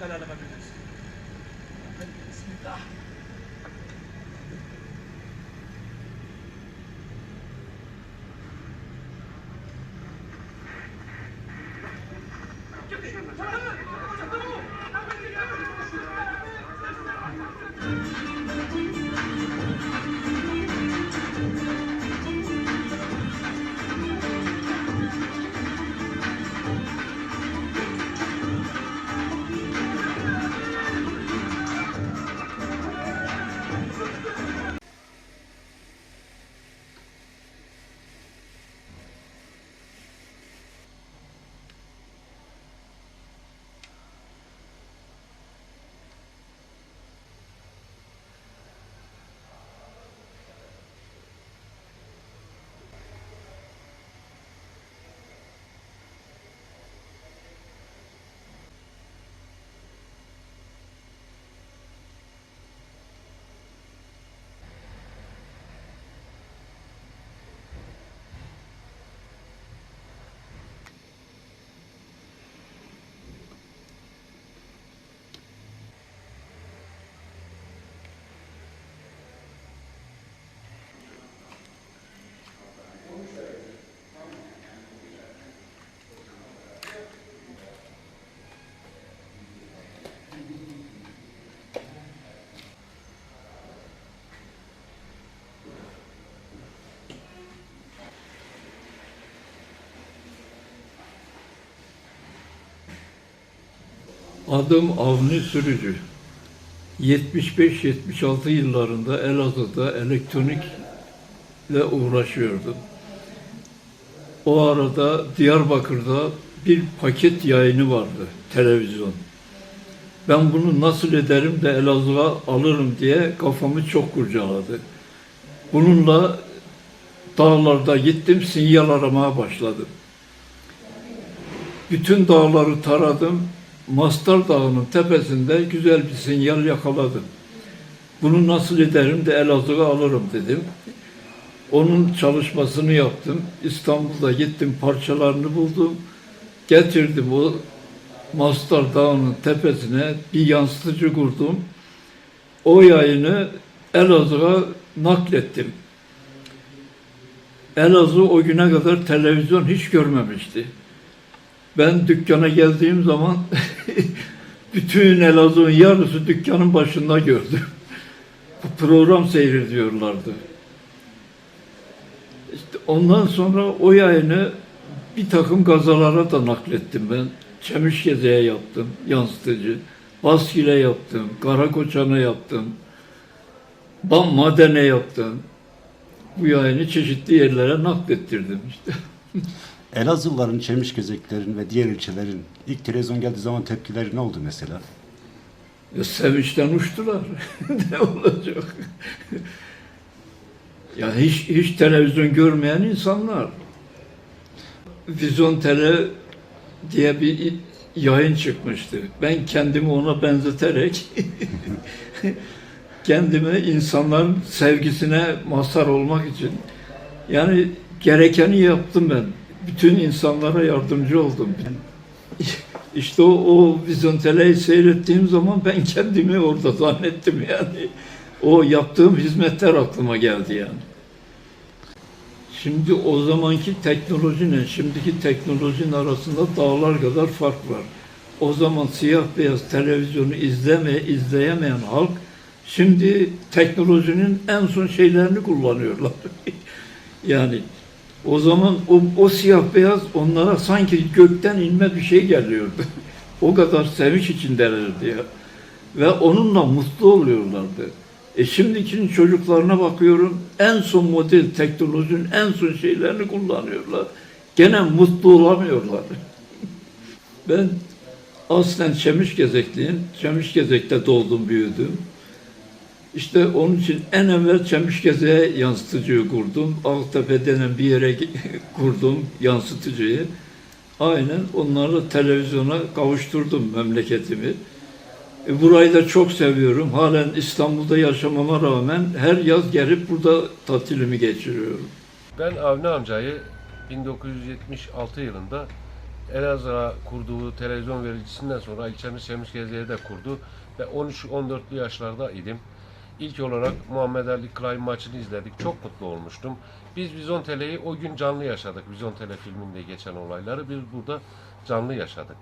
kalau dalam bagi bus. Sudah. Cepat, cepat. Adım Avni Sürücü. 75-76 yıllarında Elazığ'da elektronikle uğraşıyordum. O arada Diyarbakır'da bir paket yayını vardı, televizyon. Ben bunu nasıl ederim de Elazığ'a alırım diye kafamı çok kurcaladı. Bununla dağlarda gittim, sinyal aramaya başladım. Bütün dağları taradım. Mastar Dağı'nın tepesinde güzel bir sinyal yakaladım. Bunu nasıl ederim de Elazığ'a alırım dedim. Onun çalışmasını yaptım. İstanbul'da gittim parçalarını buldum. Getirdim o Mastar Dağı'nın tepesine bir yansıtıcı kurdum. O yayını Elazığ'a naklettim. Elazığ o güne kadar televizyon hiç görmemişti. Ben dükkana geldiğim zaman bütün Elazığ'ın yarısı dükkanın başında gördüm. Program seyrediyorlardı. İşte ondan sonra o yayını bir takım gazalara da naklettim ben. Çemişgeze'ye yaptım, yansıtıcı. Baskile yaptım, Karakoçan'a yaptım. Bam Maden'e yaptım. Bu yayını çeşitli yerlere naklettirdim işte. Elazığlıların, Çemişgezeklerin ve diğer ilçelerin ilk televizyon geldiği zaman tepkileri ne oldu mesela? Ya sevinçten uçtular. ne olacak? ya hiç hiç televizyon görmeyen insanlar. Vizyon Tele diye bir yayın çıkmıştı. Ben kendimi ona benzeterek kendimi insanların sevgisine mazhar olmak için yani gerekeni yaptım ben. Bütün insanlara yardımcı oldum. İşte o, o Vizontele'yi seyrettiğim zaman ben kendimi orada zannettim yani. O yaptığım hizmetler aklıma geldi yani. Şimdi o zamanki teknolojinin, şimdiki teknolojinin arasında dağlar kadar fark var. O zaman siyah beyaz televizyonu izleme, izleyemeyen halk şimdi teknolojinin en son şeylerini kullanıyorlar. yani o zaman o, o siyah beyaz onlara sanki gökten inme bir şey geliyordu. o kadar sevinç içindelerdi ya. Ve onunla mutlu oluyorlardı. E şimdikinin çocuklarına bakıyorum en son model teknolojinin en son şeylerini kullanıyorlar. Gene mutlu olamıyorlar. ben aslen Çemişgezekliyim. Çemişgezek'te doğdum, büyüdüm. İşte onun için en evvel Çemişgeze'ye yansıtıcıyı kurdum. Altepe denen bir yere kurdum yansıtıcıyı. Aynen onlarla televizyona kavuşturdum memleketimi. E, burayı da çok seviyorum. Halen İstanbul'da yaşamama rağmen her yaz gelip burada tatilimi geçiriyorum. Ben Avni amcayı 1976 yılında Elazığ'a kurduğu televizyon vericisinden sonra ilçemiz Çemişgeze'ye de kurdu ve 13-14'lü yaşlarda idim. İlk olarak Muhammed Ali Klein maçını izledik. Çok mutlu olmuştum. Biz Vizontele'yi o gün canlı yaşadık. Vizontele filminde geçen olayları biz burada canlı yaşadık.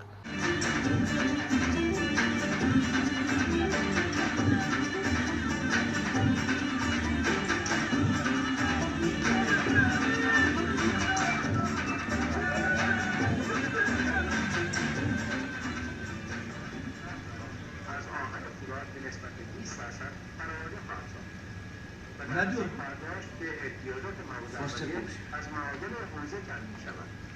نه دور. به مواد اولیه خوبش. از معادن حوزه کم می شود.